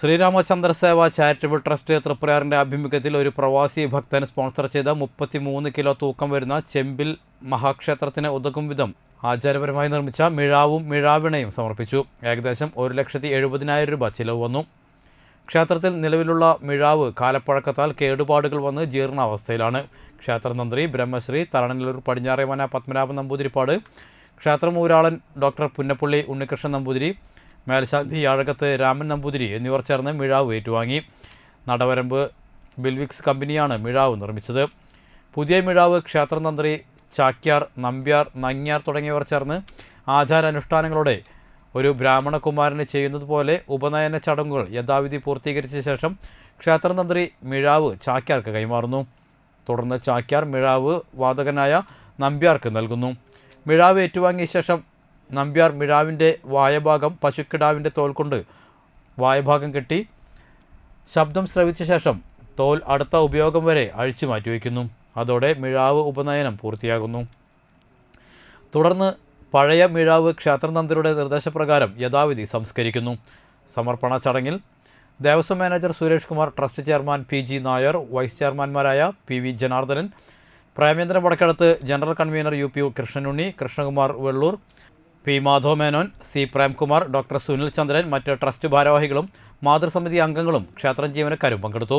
Sri Ramachandra Seva charitable trust തൃപ്രയാറിന്റെ ആഭിമുഖ്യത്തിൽ ഒരു പ്രവാസി ഭക്തൻ സ്പോൺസർ ചെയ്ത മുപ്പത്തിമൂന്ന് കിലോ തൂക്കം വരുന്ന ചെമ്പിൽ മഹാക്ഷേത്രത്തിന് ഉതകും വിധം ആചാരപരമായി നിർമ്മിച്ച മിഴാവും മിഴാവിണയും സമർപ്പിച്ചു. ഏകദേശം ഒരു ലക്ഷത്തി എഴുപതിനായിരം രൂപ ചിലവ് വന്നു. ക്ഷേത്രത്തിൽ നിലവിലുള്ള മിഴാവ് കാലപ്പഴക്കത്താൽ കേടുപാടുകൾ വന്ന് ജീർണാവസ്ഥയിലാണ്. ക്ഷേത്രതന്ത്രി ബ്രഹ്മശ്രീ തലണല്ലൂർ പടിഞ്ഞാറേമന പത്മനാഭൻ നമ്പൂതിരിപ്പാട് ക്ഷേത്രമൂരാളൻ ഡോക്ടർ പുന്നപ്പള്ളി ഉണ്ണികൃഷ്ണൻ നമ്പൂതിരി മേൽശാന്തി അഴകത്ത് രാമൻ നമ്പൂതിരി എന്നിവർ ചേർന്ന് മിഴാവ് ഏറ്റുവാങ്ങി. നടവരമ്പ് ബിൽവിക്സ് കമ്പനിയാണ് മിഴാവ് നിർമ്മിച്ചത്. പുതിയ മിഴാവ് ക്ഷേത്രതന്ത്രി ചാക്യാർ നമ്പ്യാർ നങ്ങ്യാർ തുടങ്ങിയവർ ചേർന്ന് ആചാരാനുഷ്ഠാനങ്ങളോടെ ഒരു ബ്രാഹ്മണകുമാരന് ചെയ്യുന്നത് പോലെ ഉപനയന ചടങ്ങുകൾ യഥാവിധി പൂർത്തീകരിച്ച ശേഷം ക്ഷേത്രതന്ത്രി മിഴാവ് ചാക്യാർക്ക് കൈമാറുന്നു. തുടർന്ന് ചാക്യാർ മിഴാവ് വാതകനായ നമ്പ്യാർക്ക് നൽകുന്നു. മിഴാവ് ഏറ്റുവാങ്ങിയ ശേഷം നമ്പ്യാർ മിഴാവിന്റെ വായഭാഗം പശുക്കിടാവിന്റെ തോൽ കൊണ്ട് വായഭാഗം കെട്ടി ശബ്ദം ശ്രവിച്ച ശേഷം തോൽ അടുത്ത ഉപയോഗം വരെ അഴിച്ചു മാറ്റിവെക്കുന്നു അതോടെ മിഴാവ് ഉപനയനം പൂർത്തിയാകുന്നു. തുടർന്ന് പഴയ മിഴാവ് ക്ഷേത്രതന്ത്രിയുടെ നിർദ്ദേശപ്രകാരം യഥാവിധി സംസ്കരിക്കുന്നു. സമർപ്പണ ചടങ്ങിൽ Devaswom manager Suresh Kumar trust chairman P G Nair vice ചെയർമാൻമാരായ P V Janardhanan Premendran Vadakkedath general convener U P Krishnanunni Krishnakumar Vellur P Madhava Menon C Premkumar doctor Sunil Chandran മറ്റ് ട്രസ്റ്റ് ഭാരവാഹികളും മാതൃസമിതി അംഗങ്ങളും ക്ഷേത്രം ജീവനക്കാരും പങ്കെടുത്തു.